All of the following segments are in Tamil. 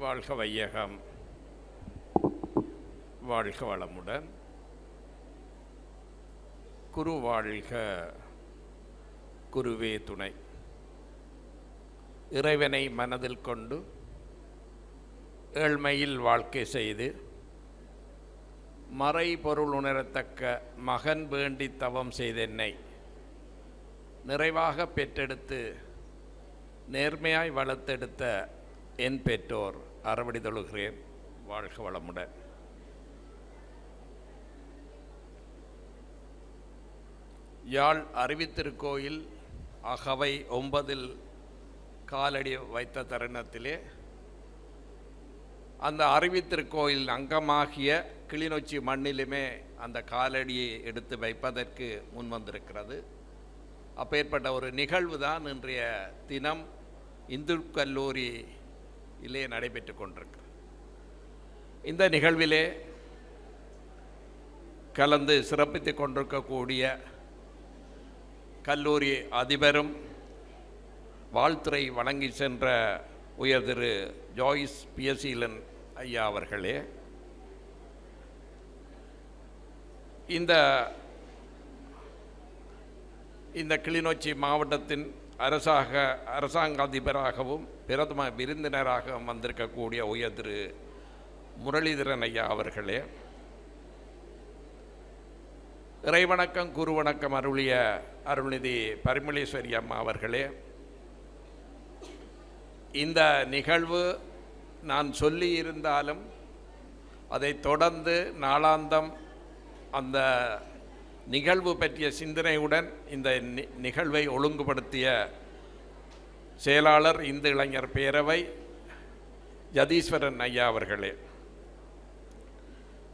வாழ்க வையகம். வாழ்க வளமுடன். குரு வாழ்க குருவே துணை. இறைவனை மனதில் கொண்டு ஏழ்மையில் வாழ்க்கை செய்து மறை பொருள் உணரத்தக்க மகன் வேண்டி தவம் செய்தென்னை நிறைவாக பெற்றெடுத்து நேர்மையாய் வளர்த்தெடுத்த என் பெற்றோர் அறவடி தொழுகிறேன் வாழ்க வளமுடன். யாழ் அறிவித்திருக்கோயில் அகவை ஒன்பதில் காலடி வைத்த தருணத்திலே அந்த அறிவித்திருக்கோயில் அங்கமாகிய கிளிநொச்சி மண்ணிலுமே அந்த காலடியை எடுத்து வைப்பதற்கு முன் வந்திருக்கிறது. அப்பேற்பட்ட ஒரு நிகழ்வு தான் இன்றைய தினம் இந்து கல்லூரி இல்லையே நடைபெற்று கொண்டிருக்கு இந்த நிகழ்விலே கலந்து சிறப்பித்து கொண்டிருக்கக்கூடிய கல்லூரி அதிபரும் வாழ்த்துறை வழங்கி சென்ற உயர் திரு ஜாய்ஸ் பியசீலன் ஐயா அவர்களே இந்த இந்த கிளிநொச்சி மாவட்டத்தின் அரசாக அரசாங்க அதிபராகவும் பிரதம விருந்தினராக வந்திருக்கக்கூடிய உயர் திரு முரளிதரன் ஐயா அவர்களே. இறைவணக்கம் குருவணக்கம் அருளிய அருள்நிதி பரிமளேஸ்வரி அம்மா அவர்களே. இந்த நிகழ்வு நான் சொல்லி இருந்தாலும் அதை தொடர்ந்து நாளாந்தம் அந்த நிகழ்வு பற்றிய சிந்தனையுடன் இந்த நி- நிகழ்வை ஒழுங்குபடுத்திய செயலாளர் இந்து இளைஞர் பேரவை ஜதீஸ்வரன் ஐயா அவர்களே.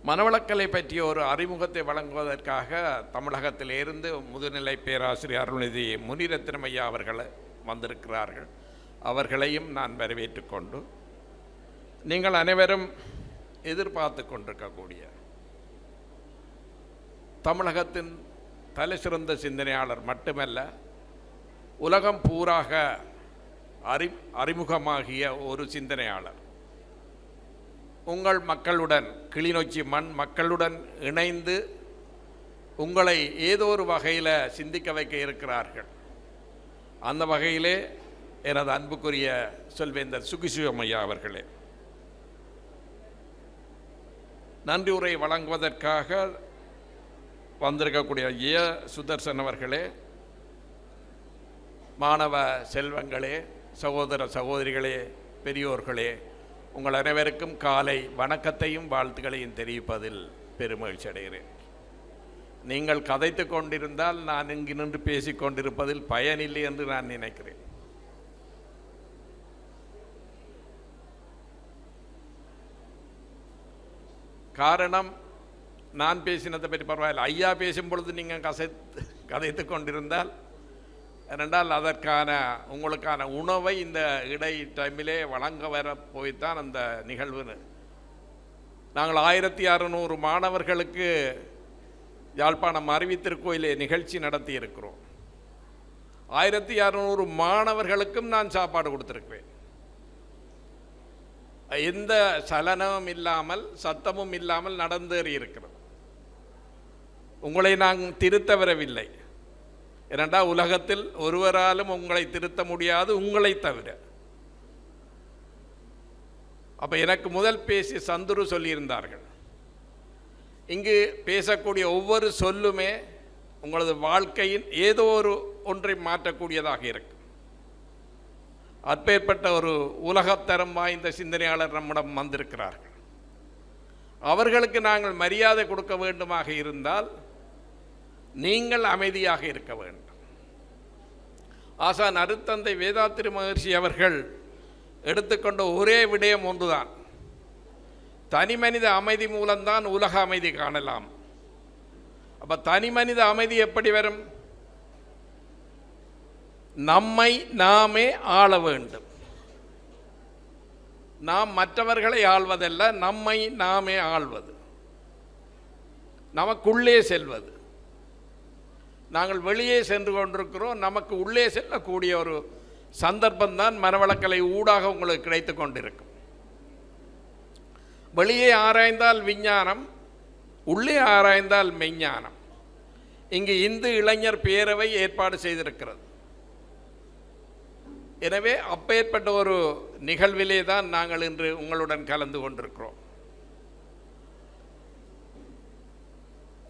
மனவளக்கலை பற்றிய ஒரு அறிமுகத்தை வழங்குவதற்காக தமிழகத்திலிருந்து முதுநிலை பேராசிரியர் அருள்நிதி முனிரத்னம் ஐயா அவர்கள் வந்திருக்கிறார்கள். அவர்களையும் நான் வரவேற்று கொண்டு நீங்கள் அனைவரும் எதிர்பார்த்து கொண்டிருக்கக்கூடிய தமிழகத்தின் தலை சிறந்த சிந்தனையாளர் மட்டுமல்ல உலகம் பூராக அறி அறிமுகமாகிய ஒரு சிந்தனையாளர். உங்கள் மக்களுடன் கிளிநொச்சி மண் மக்களுடன் இணைந்து உங்களை ஏதோ ஒரு வகையில் சிந்திக்க வைக்க இருக்கிறார்கள். அந்த வகையிலே எனது அன்புக்குரிய செல்வேந்தர் சுகிசிவமையா அவர்களே. நன்றி உரை வழங்குவதற்காக வந்திருக்கக்கூடிய ஏ சுதர்சன் அவர்களே மாணவ செல்வங்களே சகோதர சகோதரிகளே பெரியோர்களே உங்கள் அனைவருக்கும் காலை வணக்கத்தையும் வாழ்த்துக்களையும் தெரிவிப்பதில் பெருமகிழ்ச்சி அடைகிறேன். நீங்கள் கதைத்து கொண்டிருந்தால் நான் இங்கு நின்று பேசிக் கொண்டிருப்பதில் பயனில்லை என்று நான் நினைக்கிறேன். காரணம் நான் பேசினதை பற்றி பரவாயில்லை. ஐயா பேசும் பொழுது நீங்கள் கசை கதைத்து கொண்டிருந்தால் ரெண்டால் அதற்கான உங்களுக்கான உணவை இந்த இடை டைமிலே வழங்க வர போய்த்தான் அந்த நிகழ்வு. நாங்கள் ஆயிரத்தி அறுநூறு மாணவர்களுக்கு யாழ்ப்பாணம் அறிவித்திருக்கோயிலே நிகழ்ச்சி நடத்தி இருக்கிறோம் ஆயிரத்தி அறுநூறு மாணவர்களுக்கும் நான் சாப்பாடு கொடுத்துருக்குவேன் எந்த சலனமும் இல்லாமல் சத்தமும் இல்லாமல் நடந்தேறி இருக்கிறது உங்களை நான் திருத்த வரவில்லை. ஏனண்டா உலகத்தில் ஒருவராலும் உங்களை திருத்த முடியாது உங்களை தவிர. அப்போ எனக்கு முதல் பேசி சந்துரு சொல்லியிருந்தார்கள். இங்கு பேசக்கூடிய ஒவ்வொரு சொல்லுமே உங்களது வாழ்க்கையின் ஏதோ ஒரு ஒன்றை மாற்றக்கூடியதாக இருக்கும். அப்பேற்பட்ட ஒரு உலகத்தரம் வாய்ந்த சிந்தனையாளர் நம்மிடம் வந்திருக்கிறார்கள். அவர்களுக்கு நாங்கள் மரியாதை கொடுக்க வேண்டுமாக இருந்தால் நீங்கள் அமைதியாக இருக்க வேண்டும். ஆசான் அருத்தந்தை வேதாத்திரி மகர்ஷி அவர்கள் எடுத்துக்கொண்ட ஒரே விடயம் ஒன்றுதான். தனி மனித அமைதி மூலம்தான் உலக அமைதி காணலாம். அப்போ தனி மனித அமைதி எப்படி வரும்? நம்மை நாமே ஆள வேண்டும். நாம் மற்றவர்களை ஆள்வதல்ல நம்மை நாமே ஆள்வது. நமக்குள்ளே செல்வது. நாங்கள் வெளியே சென்று கொண்டிருக்கிறோம். நமக்கு உள்ளே செல்லக்கூடிய ஒரு சந்தர்ப்பம்தான் மனவளக்கலை ஊடாக உங்களுக்கு கிடைத்து கொண்டிருக்கும். வெளியே ஆராய்ந்தால் விஞ்ஞானம் உள்ளே ஆராய்ந்தால் மெஞ்ஞானம் இங்கு இந்து இளைஞர் பேரவை ஏற்பாடு செய்திருக்கிறது. எனவே அப்பேற்பட்ட ஒரு நிகழ்விலே தான் நாங்கள் இன்று உங்களுடன் கலந்து கொண்டிருக்கிறோம்.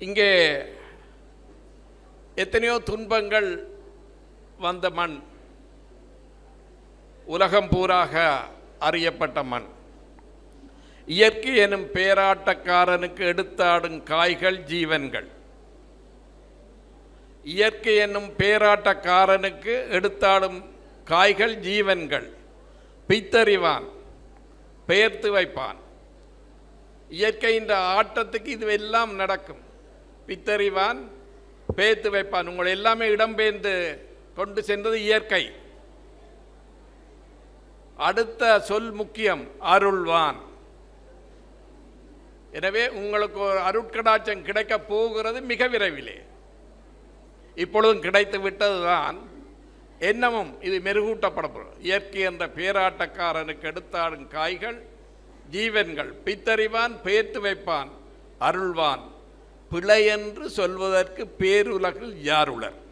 இங்கே எத்தனையோ துன்பங்கள் வந்த மண். உலகம் பூராக அறியப்பட்ட மண். இயற்கை எனும் பேராட்டக்காரனுக்கு எடுத்தாடும் காய்கள் ஜீவன்கள். இயற்கை என்னும் பேராட்டக்காரனுக்கு எடுத்தாடும் காய்கள் ஜீவன்கள். பித்தறிவான் பெயர்த்து வைப்பான். இயற்கையின் ஆட்டத்துக்கு இது எல்லாம் நடக்கும். பித்தறிவான் பேத்து வைப்பான். உங்களை எல்லாமே இடம்பெயர்ந்து கொண்டு சென்றது இயற்கை. அடுத்த சொல் முக்கியம் அருள்வான். எனவே உங்களுக்கு ஒரு அருட்கடாட்சம் கிடைக்க போகிறது மிக விரைவிலே. இப்பொழுதும் கிடைத்து விட்டதுதான் என்னமும் இது மெருகூட்டப்படப்படும் இயற்கை என்ற பேராட்டக்காரனுக்கு எடுத்தாடும் காய்கள் ஜீவன்கள் பித்தறிவான் பேர்த்து வைப்பான் அருள்வான். பிழை என்று சொல்வதற்கு பேருலகில் யாருளர்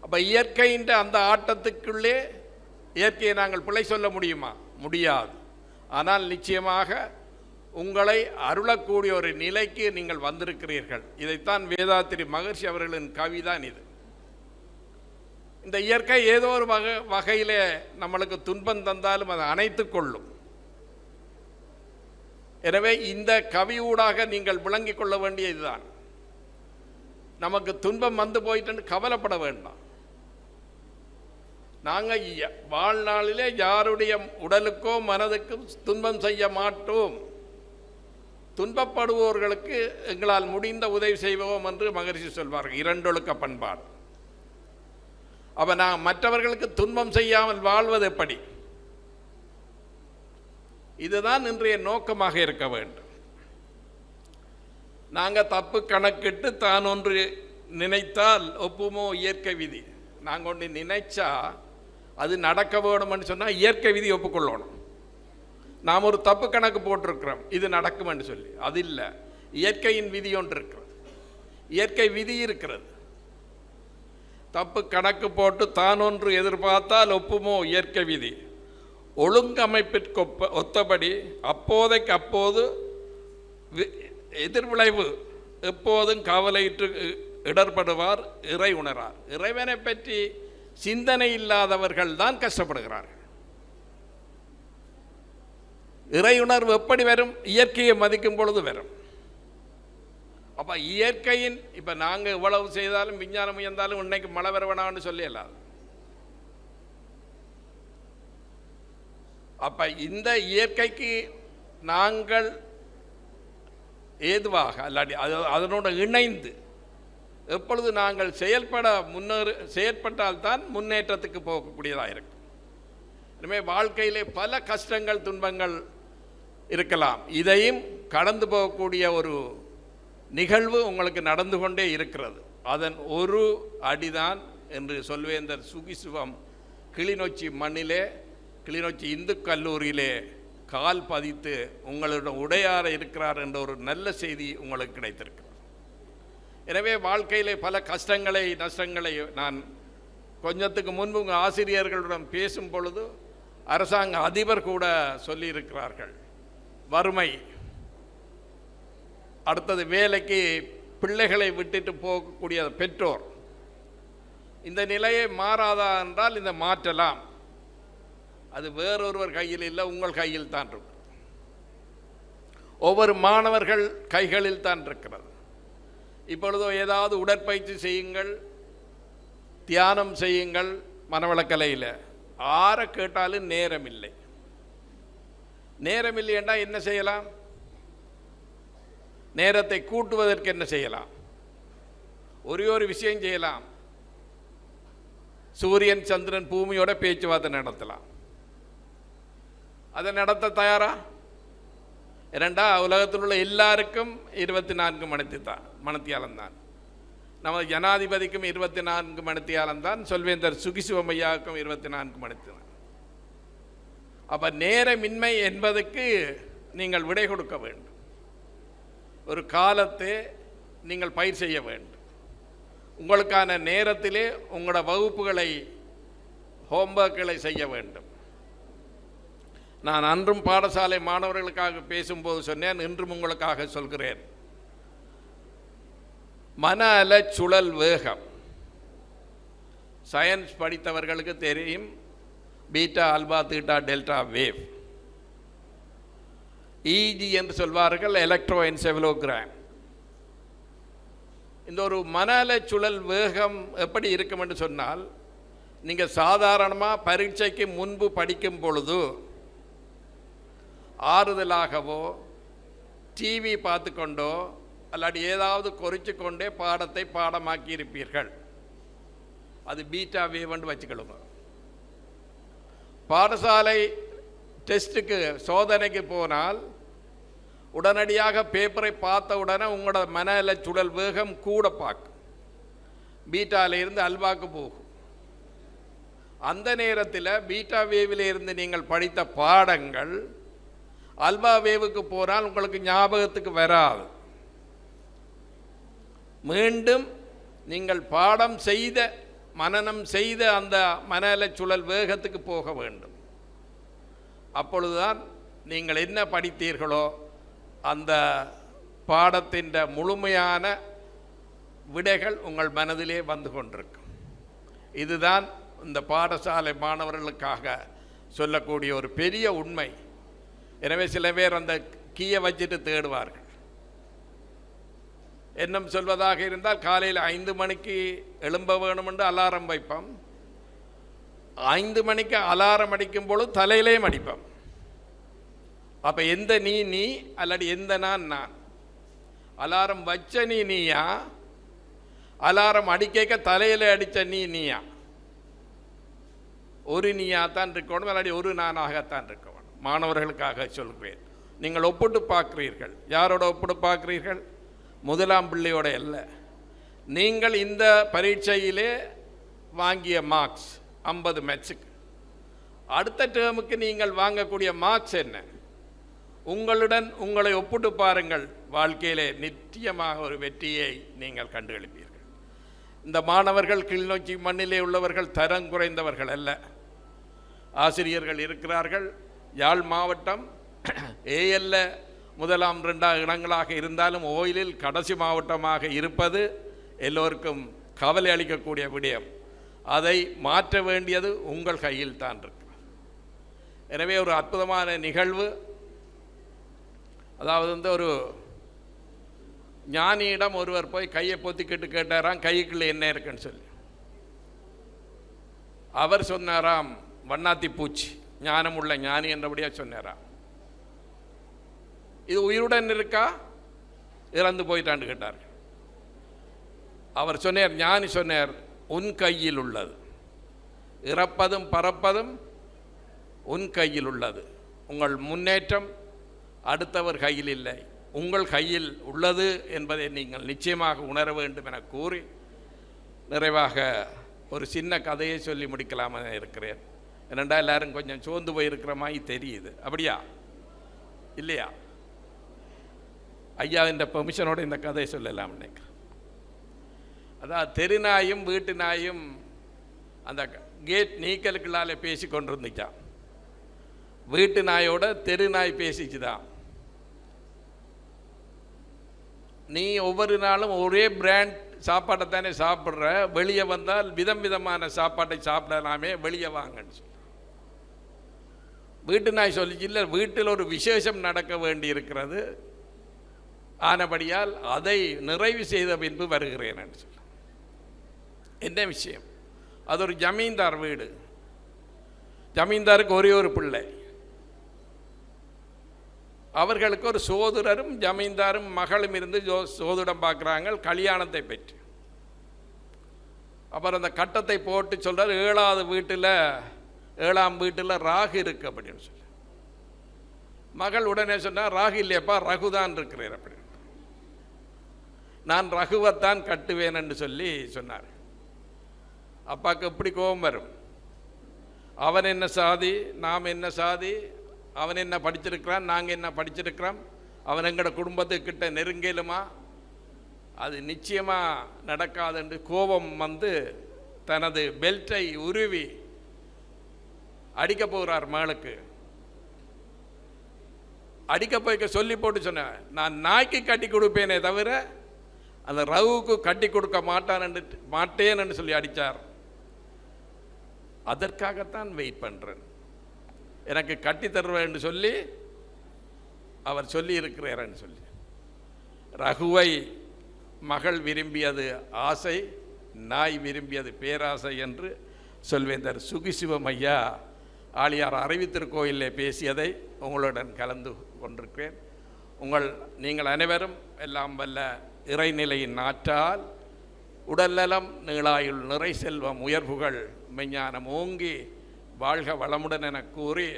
அப்போ இயற்கையின் அந்த ஆட்டத்துக்குள்ளே இயற்கையை நாங்கள் பிழை சொல்ல முடியுமா? முடியாது. ஆனால் நிச்சயமாக உங்களை அருளக்கூடிய ஒரு நிலைக்கு நீங்கள் வந்திருக்கிறீர்கள். இதைத்தான் வேதாத்திரி மகர்ஷி அவர்களின் கவிதான் இது. இந்த இயற்கை ஏதோ ஒரு வகை வகையிலே நம்மளுக்கு துன்பம் தந்தாலும் அதை அணைத்து கொள்ளும். எனவே இந்த கவியூடாக நீங்கள் விளங்கிக் கொள்ள வேண்டியதுதான். நமக்கு துன்பம் வந்து போயிட்டுன்னு கவலைப்பட வேண்டாம். நாங்கள் வாழ்நாளிலே யாருடைய உடலுக்கோ மனதுக்கும் துன்பம் செய்ய மாட்டோம். துன்பப்படுவோர்களுக்கு எங்களால் முடிந்த உதவி செய்வோம் என்று மகரிஷி சொல்வார்கள். இரண்டொழுக்க பண்பாடு. அப்போ நான் மற்றவர்களுக்கு துன்பம் செய்யாமல் வாழ்வது எப்படி? இதுதான் இன்றைய நோக்கமாக இருக்க வேண்டும். நாங்கள் தப்பு கணக்கிட்டு தான் ஒன்று நினைத்தால் ஒப்புமோ இயற்கை விதி. நாங்கள் ஒன்று நினைச்சா அது நடக்க வேணும்னு சொன்னால் இயற்கை விதி ஒப்புக்கொள்ளணும். நாம் ஒரு தப்பு கணக்கு போட்டிருக்கிறோம் இது நடக்கும்னு சொல்லி. அது இல்லை. இயற்கையின் விதி ஒன்று இருக்கிறது. இயற்கை விதி இருக்கிறது. தப்பு கணக்கு போட்டு தான் ஒன்று எதிர்பார்த்தால் ஒப்புமோ இயற்கை விதி. ஒழுங்கமைப்பிற்கு ஒப்ப ஒத்தபடி அப்போதைக்கு அப்போது எதிர்விளைவு எப்போதும் கவலையிட்டு இடர்படுவார் இறை உணரார். இறைவனை பற்றி சிந்தனை இல்லாதவர்கள் தான் கஷ்டப்படுகிறார்கள். இறை உணர்வு எப்படி வரும்? இயற்கையை மதிக்கும் பொழுது வரும். அப்ப இயற்கையின் இப்ப நாங்க இவ்வளவு செய்தாலும் விஞ்ஞானம் முயன்றாலும் இன்னைக்கு மழை வரவனான்னு சொல்லி இல்லாது அப்போ இந்த இயற்கைக்கு நாங்கள் ஏதுவாக அல்லாடி அது அதனோடு இணைந்து எப்பொழுது நாங்கள் செயல்பட முன்னேறு செயற்பட்டால்தான் முன்னேற்றத்துக்கு போகக்கூடியதாக இருக்கும். இனிமேல் வாழ்க்கையிலே பல கஷ்டங்கள் துன்பங்கள் இருக்கலாம். இதையும் கடந்து போகக்கூடிய ஒரு நிகழ்வு உங்களுக்கு நடந்து கொண்டே இருக்கிறது. அதன் ஒரு அடிதான் என்று சொல்வேந்தர் சுகிசுவம் கிளிநொச்சி மண்ணிலே கிளிநொச்சி இந்து கல்லூரியிலே கால் பதித்து உங்களிடம் உடையார இருக்கிறார் என்ற ஒரு நல்ல செய்தி உங்களுக்கு கிடைத்திருக்கு. எனவே வாழ்க்கையிலே பல கஷ்டங்களை நஷ்டங்களை நான் கொஞ்சத்துக்கு முன்பு உங்கள் ஆசிரியர்களுடன் பேசும் பொழுது அரசாங்க அதிபர் கூட சொல்லியிருக்கிறார்கள். வறுமை. அடுத்தது வேலைக்கு பிள்ளைகளை விட்டுட்டு போகக்கூடிய பெற்றோர். இந்த நிலையை மாறாதா என்றால் இந்த மாற்றலாம். அது வேறொருவர் கையில் இல்லை உங்கள் கையில் தான் இருக்கும். ஒவ்வொரு மாணவர்கள் கைகளில் தான் இருக்கிறது. இப்பொழுதோ ஏதாவது உடற்பயிற்சி செய்யுங்கள் தியானம் செய்யுங்கள் மனவளக்கலையில். ஆற கேட்டாலும் நேரம் இல்லை நேரம் இல்லையென்றா என்ன செய்யலாம்? நேரத்தை கூட்டுவதற்கு என்ன செய்யலாம்? ஒரே ஒரு விஷயம் செய்யலாம். சூரியன் சந்திரன் பூமியோட பேச்சுவார்த்தை நடத்தலாம். அதை நடத்த தயாரா? இரண்டா உலகத்தில் உள்ள எல்லாருக்கும் இருபத்தி நான்கு மணித்தி தான் மணத்தியாலம் தான். நமது ஜனாதிபதிக்கும் இருபத்தி நான்கு மணித்தியாலம் தான் சொல்வேந்தர் சுகிசிவமையாவுக்கும் இருபத்தி நான்கு மணித்தி தான். அப்போ நேரமின்மை என்பதுக்கு நீங்கள் விடை கொடுக்க வேண்டும். ஒரு காலத்தை நீங்கள் பயிர் செய்ய வேண்டும். உங்களுக்கான நேரத்திலே உங்களோட வகுப்புகளை ஹோம்ஒர்க்குகளை செய்ய வேண்டும். நான் அன்றும் பாடசாலை மாணவர்களுக்காக பேசும்போது சொன்னேன் இன்றும் உங்களுக்காக சொல்கிறேன். மன அல சுழல் வேகம். சயின்ஸ் படித்தவர்களுக்கு தெரியும் beta alpha theta delta wave EEG என்று சொல்வார்கள் எலக்ட்ரோ என்செவலோகிராம் இந்த ஒரு மன அல சுழல் வேகம் எப்படி இருக்கும் என்று சொன்னால் நீங்கள் சாதாரணமாக பரீட்சைக்கு முன்பு படிக்கும் பொழுது ஆறுதலாகவோ டிவி பார்த்து கொண்டோ அல்லாடி ஏதாவது குறித்து கொண்டே பாடத்தை பாடமாக்கி இருப்பீர்கள் அது பீட்டா வேவ் வச்சுக்கிடுங்க பாடசாலை டெஸ்ட்டுக்கு சோதனைக்கு போனால் உடனடியாக பேப்பரை பார்த்த உடனே உங்களோட மனநல சுழல் வேகம் கூட பார்க்கும். பீட்டாவிலிருந்து இருந்து அல்வாக்கு போகும். அந்த நேரத்தில் பீட்டா வேவிலிருந்து நீங்கள் படித்த பாடங்கள் அல்பாவேவுக்கு போனால் உங்களுக்கு ஞாபகத்துக்கு வராது. மீண்டும் நீங்கள் பாடம் செய்த மனனம் செய்த அந்த மனநல சுழல் வேகத்துக்கு போக வேண்டும். அப்பொழுதுதான் நீங்கள் என்ன படித்தீர்களோ அந்த பாடத்தின் முழுமையான விடைகள் உங்கள் மனதிலே வந்து கொண்டிருக்கும். இதுதான் இந்த பாடசாலை மாணவர்களுக்காக சொல்லக்கூடிய ஒரு பெரிய உண்மை. எனவே சில பேர் அந்த கீயை வச்சுட்டு தேடுவார்கள். என்னும் சொல்வதாக இருந்தால் காலையில் ஐந்து மணிக்கு எழும்ப வேணுமென்று அலாரம் வைப்போம். ஐந்து மணிக்கு அலாரம் அடிக்கும் பொழுது தலையிலேயும் அடிப்போம். அப்போ எந்த நீ நீ அல்லடி எந்த நான் நான். அலாரம் வச்ச நீ நீயா? அலாரம் அடிக்க தலையில் அடித்த நீ நீயா? ஒரு நீயா தான் இருக்கணும் இல்லாடி ஒரு நானாகத்தான் இருக்கணும். மாணவர்களுக்காக சொல்கிறேன் நீங்கள் ஒப்பிட்டு பார்க்கிறீர்கள். யாரோட ஒப்பிட்டு பார்க்கிறீர்கள்? முதலாம் பிள்ளையோட அல்ல. நீங்கள் இந்த பரீட்சையிலே வாங்கிய மார்க்ஸ் ஐம்பது மேட்சுக்கு அடுத்த டேர்முக்கு நீங்கள் வாங்கக்கூடிய மார்க்ஸ் என்ன? உங்களுடன் உங்களை ஒப்பிட்டு பாருங்கள். வாழ்க்கையிலே நிச்சயமாக ஒரு வெற்றியை நீங்கள் கண்டுகளிப்பீர்கள். இந்த மாணவர்கள் கிளிநொச்சி மண்ணிலே உள்ளவர்கள் தரம் குறைந்தவர்கள் அல்ல. ஆசிரியர்கள் இருக்கிறார்கள். யாழ் மாவட்டம் ஏஎல்ல முதலாம் ரெண்டாம் இடங்களாக இருந்தாலும் ஓயிலில் கடைசி மாவட்டமாக இருப்பது எல்லோருக்கும் கவலை அளிக்கக்கூடிய விடயம். அதை மாற்ற வேண்டியது உங்கள் கையில் தான் இருக்கு. எனவே ஒரு அற்புதமான நிகழ்வு. அதாவது வந்து ஒரு ஞானியிடம் ஒருவர் போய் கையை பொத்திக்கிட்டு கேட்டாராம் கைக்குள்ளே என்ன இருக்குன்னு சொல்லி. அவர் சொன்னாராம் வண்ணாத்தி பூச்சி. ஞானம் உள்ள ஞானி என்றபடியாக சொன்னாராம் இது உயிருடன் இருக்கா? இறந்து போயிட்டான்னு கேட்டார் அவர் சொன்னார் ஞானி சொன்னார் உன் கையில் உள்ளது. இறப்பதும் பறப்பதும் உன் கையில் உள்ளது. உங்கள் முன்னேற்றம் அடுத்தவர் கையில் இல்லை. உங்கள் கையில் உள்ளது என்பதை நீங்கள் நிச்சயமாக உணர வேண்டும் என கூறி நிறைவாக ஒரு சின்ன கதையை சொல்லி முடிக்கலாம இருக்கிறேன். என்னண்டா எல்லாரும் கொஞ்சம் சோர்ந்து போயிருக்கிற மாதிரி தெரியுது. அப்படியா? இல்லையா? ஐயா இந்த பெர்மிஷனோட இந்த கதையை சொல்லலாம் நினைக்கிறேன் அதான் தெருநாயும் வீட்டு நாயும் அந்த கேட் நீக்கலுக்குள்ளால பேசி கொண்டிருந்துச்சான் வீட்டு நாயோட தெரு நாய் பேசிச்சுதான் நீ ஒவ்வொரு நாளும் ஒரே பிராண்ட் சாப்பாட்டை தானே சாப்பிட்ற வெளியே வந்தால் விதம் விதமான சாப்பாட்டை சாப்பிடலாமே வெளியே வாங்கன்னு சொல்லி. வீட்டு நாய் சொல்லிச்சு இல்லை வீட்டில் ஒரு விசேஷம் நடக்க வேண்டி இருக்கிறது ஆனபடியால் அதை நிறைவு செய்த பின்பு வருகிறேன் என்று சொல்ல. என்ன விஷயம்? அது ஒரு ஜமீன்தார் வீடு. ஜமீன்தாருக்கு ஒரே ஒரு பிள்ளை. அவர்களுக்கு ஒரு சோதரரும் ஜமீன்தாரும் மகளும் இருந்து ஜோ சோதிடம் பார்க்குறாங்க கல்யாணத்தை பெற்று. அப்புறம் அந்த கட்டத்தை போட்டு சொல்கிறார் ஏழாவது வீட்டில் ஏழாம் வீட்டில் ராகு இருக்கு அப்படின்னு சொல்லி. மகள் உடனே சொன்னார் ராகு இல்லையப்பா ரகுதான் இருக்கிறேன் அப்படின்னு. நான் ரகுவைத்தான் கட்டுவேன் என்று சொல்லி சொன்னார். அப்பாவுக்கு எப்படி கோபம் வரும்? அவன் என்ன சாதி நாம் என்ன சாதி? அவன் என்ன படிச்சிருக்கிறான் நாங்கள் என்ன படிச்சிருக்கிறோம்? அவன் எங்களோட குடும்பத்துக்கிட்ட நெருங்கலுமா அது நிச்சயமாக நடக்காது என்று கோபம் வந்து தனது பெல்ட்டை உருவி அடிக்க போகிறார் மகளுக்கு அடிக்க போய்க்க சொல்லி போட்டு சொன்னேன் நான் நாய்க்கு கட்டி கொடுப்பேனே தவிர அந்த ரவுக்கு கட்டி கொடுக்க மாட்டான் என்று மாட்டேன் சொல்லி அடித்தார் அதற்காகத்தான் வெயிட் பண்ணுறேன் எனக்கு கட்டி தருவேன் என்று சொல்லி அவர் சொல்லி இருக்கிறார்னு சொல்லி. ரகுவை மகள் விரும்பியது ஆசை நாய் விரும்பியது பேராசை என்று சொல்வேந்தர் சுகிசிவம் ஐயா ஆழியார் அறிவித்திருக்கோயிலே பேசியதை உங்களுடன் கலந்து கொண்டிருக்கிறேன். உங்கள் நீங்கள் அனைவரும் எல்லாம் வல்ல இறைநிலையின் நாற்றால் உடல்நலம் நீளாயுள் நிறை செல்வம் உயர்வுகள் மெஞ்ஞானம் ஓங்கி வாழ்க வளமுடன் என கூறி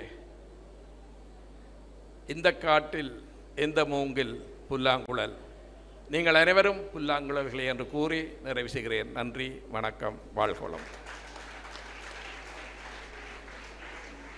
இந்த காட்டில் இந்த மூங்கில் புல்லாங்குழல். நீங்கள் அனைவரும் புல்லாங்குழல்களே என்று கூறி நிறைவு செய்கிறேன். நன்றி வணக்கம் வாழ்கொளம்.